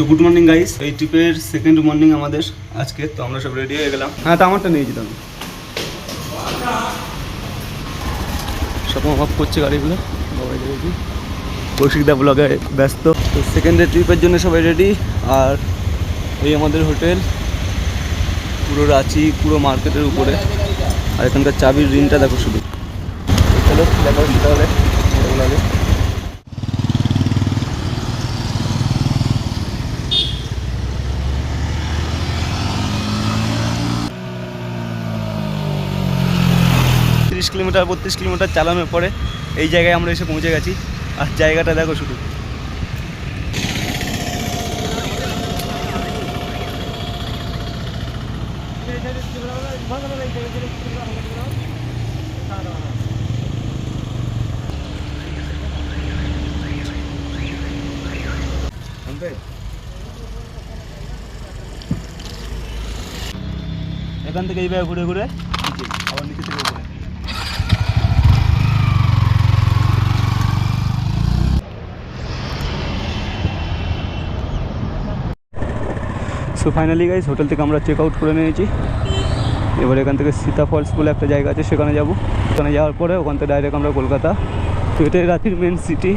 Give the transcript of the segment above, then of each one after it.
So good morning guys এই ট্রিপের second morning আমাদের আজকে তো আমরা সব রেডি হয়ে গেলাম। হ্যাঁ তো আমারটা নিয়ে যেতাম। সব অভাব করছে গাড়িগুলো। কৌশিকদা ব্লগে ব্যস্ত। তো সেকেন্ড ডে ট্রিপের জন্য সবাই রেডি আর এই আমাদের হোটেল পুরো রাঁচি পুরো মার্কেটের উপরে। আর এখানকার চাবির ঋণটা দেখো শুধু। চলো দেখা হচ্ছে তাহলে। কিলোমিটার, বত্রিশ কিলোমিটার চালানোর পরে এই জায়গায় আমরা এসে পৌঁছে গেছি। আর জায়গাটা দেখো শুধু। এখান থেকে এইভাবে ঘুরে ঘুরে আবার নিচে থেকে উপরে সো ফাইনালি গাইজ হোটেল থেকে আমরা চেক আউট করে নিয়েছি। এবার এখান থেকে সীতা ফলস বলে একটা জায়গা আছে, সেখানে যাব। সেখানে যাওয়ার পরে ওখান থেকে ডাইরেক্ট আমরা কলকাতা। তো এটাই রাঁচির মেন সিটি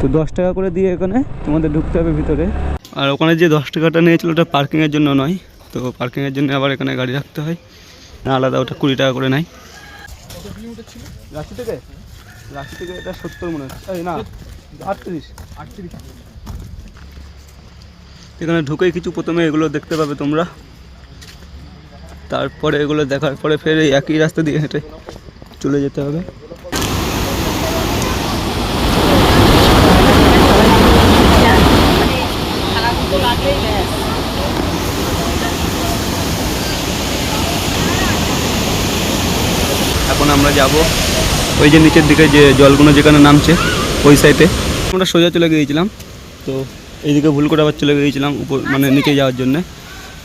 তো দশ টাকা করে দিয়ে এখানে তোমাদের ঢুকতে হবে ভিতরে। আর ওখানে যে দশ টাকাটা নিয়েছিল ওটা পার্কিংয়ের জন্য নয়। তো পার্কিংয়ের জন্য আবার এখানে গাড়ি রাখতে হয়। আলাদা ওটা কুড়ি টাকা করে নেয়। থেকে থেকে এটা সত্তর মনে হচ্ছে। না আটত্রিশ আটত্রিশ। এখানে ঢুকে কিছু প্রথমে এগুলো দেখতে পাবে তোমরা। তারপরে এগুলো দেখার পরে ফের এই একই রাস্তা দিয়ে হেঁটে চলে যেতে হবে এখন আমরা যাব। ওই যে নিচের দিকে যে জলগুলো যেখানে নামছে, ওই সাইডে আমরা সোজা চলে গিয়েছিলাম। তো এইদিকে ভুল করে আবার চলে গিয়েছিলাম উপর মানে নিচে যাওয়ার জন্য।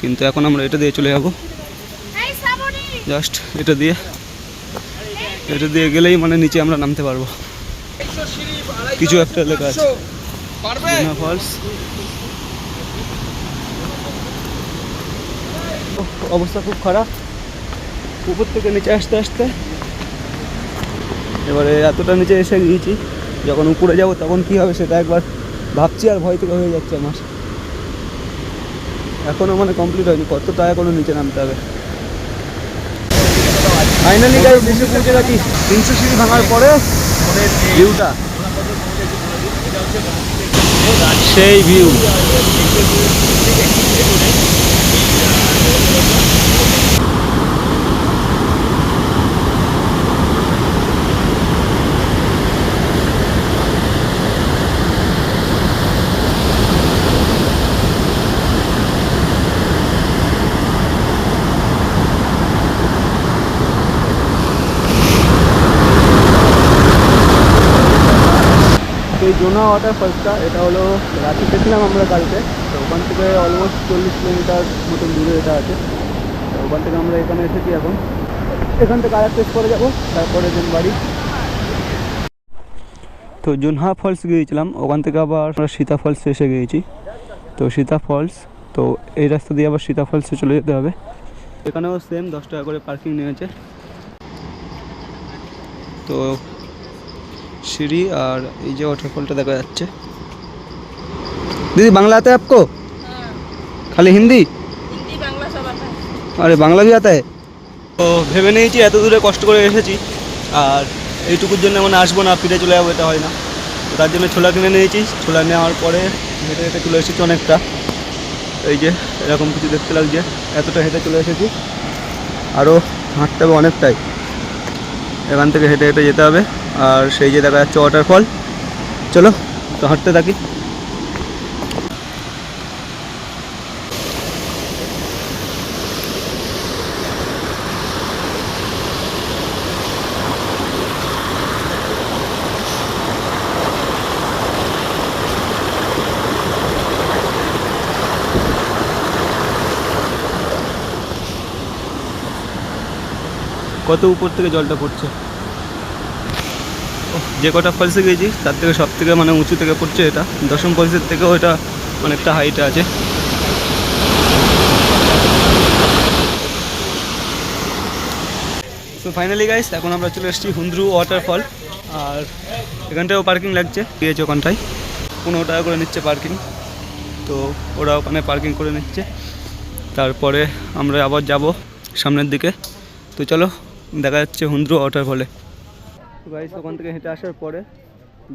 কিন্তু এখন আমরা এটা দিয়ে চলে যাব। জাস্ট এটা দিয়ে। এটা দিয়ে গেলেই মানে নিচে আমরা নামতে পারব। কিছু একটা লেখা আছে। অবস্থা খুব খারাপ। উপর থেকে নিচে আসতে আসতে এবারে এতটা নিচে এসে গিয়েছি, যখন উপরে যাব তখন কি হবে সেটা একবার ভাবছি আর ভয় থেকে হয়ে যাচ্ছে আমার। এখনও মানে কমপ্লিট হয়নি কতটা এখনও নিচে নামতে হবে। ফাইনালি গাড়ি নিচে পৌঁছে গেছি, তিনশো সিঁড়ি ভাঙার পরে ভিউটা সেই ভিউ এই জোনা ওয়াটার ফলসটা এটা হলো রাতে গেছিলাম আমরা গাড়িতে। তো ওখান থেকে অলমোস্ট চল্লিশ কিলোমিটার মতন দূরে এটা আছে। তো ওখান থেকে আমরা এখানে এসেছি এখন। এখান থেকে আর টেস্ট করে যাব, তারপরে দিন বাড়ি। তো জুনহা ফলস গিয়েছিলাম, ওখান থেকে আবার আমরা সীতা ফলস এসে গিয়েছি। তো সীতা ফলস তো এই রাস্তা দিয়ে আবার সীতা ফলসে চলে যেতে হবে। এখানেও সেম দশ টাকা করে পার্কিং নিয়েছে। তো সিঁড়ি আর এই যে ওয়াটারফলটা দেখা যাচ্ছে। দিদি বাংলা আতে আপকো খালি হিন্দি? আরে বাংলা ভি আতে তো ভেবে নিয়েছি এত দূরে কষ্ট করে এসেছি আর এইটুকুর জন্য মানে আসব না ফিরে চলে যাব এটা হয় না। তার জন্য ছোলা কিনে নিয়েছি ছোলা নেওয়ার পরে হেঁটে হেঁটে চলে এসেছি অনেকটা। এই যে এরকম কিছু দেখতে লাগছে এতটা হেঁটে চলে এসেছি। আরও হাঁটতে হবে অনেকটাই। এখান থেকে হেঁটে হেঁটে যেতে হবে। আর সেই যে দেখা যাচ্ছে ওয়াটারফল চলো তো হাঁটতে থাকি। কত উপর থেকে জলটা পড়ছে? যে কটা ফলসে গিয়েছি তার থেকে সব থেকে মানে উঁচু থেকে পড়ছে এটা। দশম ফলসের থেকেও এটা অনেকটা হাইটে আছে। তো ফাইনালি গাইস এখন আমরা চলে এসেছি হুন্দ্রু ওয়াটারফল আর এখানটাও পার্কিং লাগছে গিয়েছে ওখানটায়। পনেরো টাকা করে নিচ্ছে পার্কিং তো ওরা ওখানে পার্কিং করে নিচ্ছে। তারপরে আমরা আবার যাব সামনের দিকে। তো চলো দেখা যাচ্ছে হুন্দ্রু ওয়াটার ফলে গাইস ওখান থেকে হেঁটে আসার পরে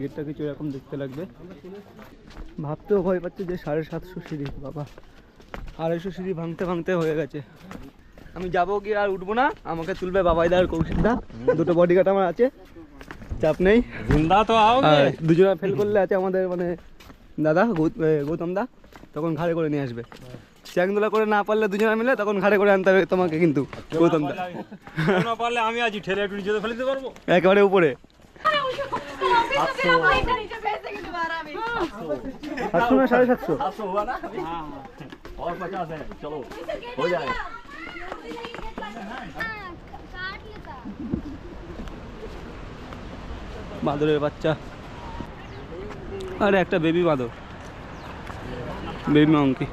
গেটটা কিছু এরকম দেখতে লাগবে। ভাবতেও ভয় পাচ্ছে যে সাড়ে সাতশো সিঁড়ি বাবা। আড়াইশো সিঁড়ি ভাঙতে ভাঙতে হয়ে গেছে। আমি যাব গিয়ে আর উঠবো না? আমাকে তুলবে বাবাইদা আর কৌশিকদা। দুটো বডিগার্ড আমার আছে। চাপ নেই। জিন্দা তো দুজনে ফেল করলে আছে আমাদের মানে দাদা গৌতম দা। তখন ঘাড়ে করে নিয়ে আসবে। চ্যাংদোলা করে না পারলে দুজনে মিলে তখন ঘাড়ে করে আনতে হবে তোমাকে কিন্তু গৌতম দা। না পারলে আমি আজ ঠেলে একটু নিচে ফেলে দিতে পারব? একেবারে উপরে। সাড়ে সাতশো? হ্যাঁ, হ্যাঁ। হ্যাঁ, বাঁদরের বাচ্চা। আরে একটা বেবি বাঁদর। বেবি মঙ্কি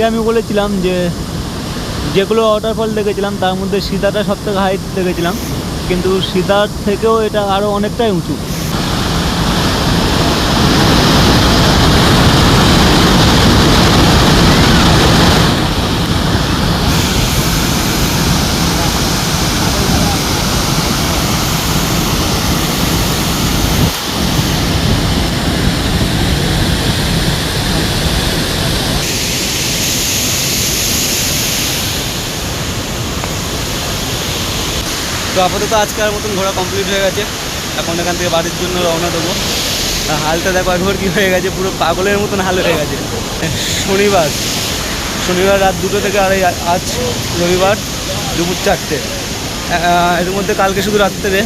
আগে আমি বলেছিলাম যে যেগুলো ওয়াটারফল দেখেছিলাম, তার মধ্যে সীতাটা সবথেকে হাইট দেখেছিলাম। কিন্তু সীতার থেকেও এটা আরও অনেকটাই উঁচু। আপাতত আজকের মতন ঘোরা কমপ্লিট হয়ে গেছে। এখন এখান থেকে বাড়ির জন্য রওনা দেবো। হালটা দেখো একবার কী হয়ে গেছে পুরো পাগলের মতন হাল হয়ে গেছে। শনিবার শনিবার রাত দুটো থেকে আর এই আজ রবিবার দুপুর চারটে। এর মধ্যে কালকে শুধু রাত্রে।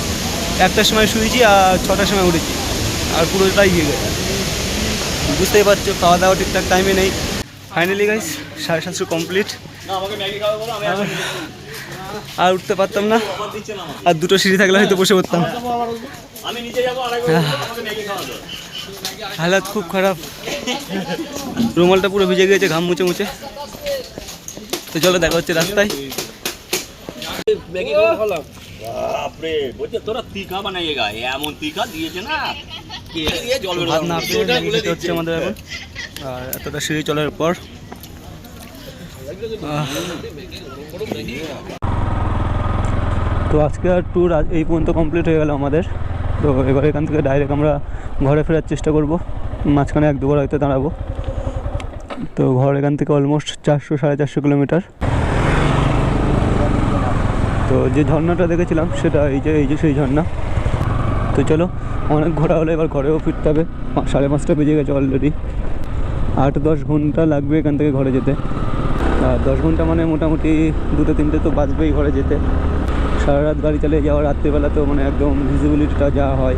একটার সময় শুয়েছি আর ছটার সময় উঠেছি। আর পুরোটাই ইয়ে গেছে। বুঝতেই পারছ খাওয়া দাওয়া ঠিকঠাক টাইমে নেই। ফাইনালি গাইস সাড়ে সাতশো কমপ্লিট আর উঠতে পারতাম না। আর দুটো সিঁড়ি থাকলে হয়তো বসে পড়তাম। হালাত খুব খারাপ। রুমালটা পুরো ভিজে গিয়েছে ঘাম মুছে মুছে। তো চলো দেখা হচ্ছে রাস্তায়। আমাদের এখন। আর এতটা সিঁড়ি চলার পর। তো আজকে আর ট্যুর এই পর্যন্ত কমপ্লিট হয়ে গেল আমাদের। তো এবার এখান থেকে ডাইরেক্ট আমরা ঘরে ফেরার চেষ্টা করব। মাঝখানে এক দুবার হয়তো দাঁড়াবো। তো ঘর এখান থেকে অলমোস্ট চারশো, সাড়ে চারশো কিলোমিটার। তো যে ঝর্ণাটা দেখেছিলাম, সেটা এই যে এই যে সেই ঝর্ণা। তো চলো, অনেক ঘোরা হলে, এবার ঘরেও ফিরতে হবে। সাড়ে পাঁচটা বেজে গেছে অলরেডি আট, দশ ঘণ্টা লাগবে এখান থেকে ঘরে যেতে। আর দশ ঘণ্টা মানে মোটামুটি দুটো, তিনটে তো বাজবেই ঘরে যেতে। সারা রাত গাড়ি চালিয়ে যাওয়া রাত্রিবেলা তো মানে একদম ভিজিবিলিটিটা যা হয়,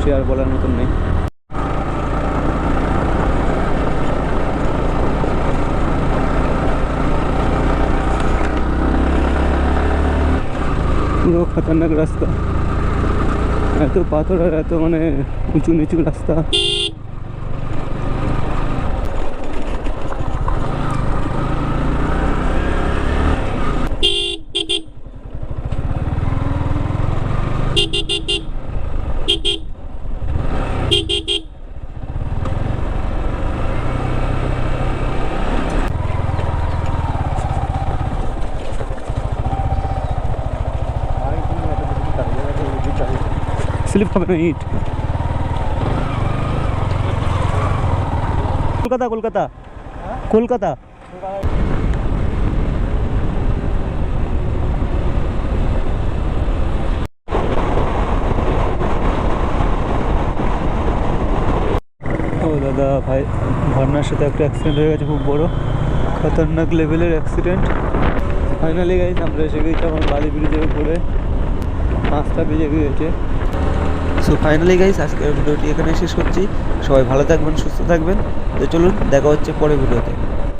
সে আর বলার মতন নেই। পুরো খতরনাক রাস্তা। এত পাথর আর এত মানে উঁচু নিচু রাস্তা। স্লিপ হবে না, ইট। কলকাতা কলকাতা। কলকাতা। ও দাদা, ভাই ঝর্নার সাথে একটা অ্যাক্সিডেন্ট হয়ে গেছে, খুব বড়। খতরনাক লেভেলের অ্যাক্সিডেন্ট ফাইনালি গাইজ আমরা এসে গেছি, আমার বাড়ি ব্রিজের উপরে পাঁচটা বেজে গিয়েছে। সো ফাইনালি গাইস আজকের ভিডিওটি এখানে শেষ করছি। সবাই ভালো থাকবেন, সুস্থ থাকবেন। তো চলুন, দেখা হচ্ছে পরের ভিডিওতে।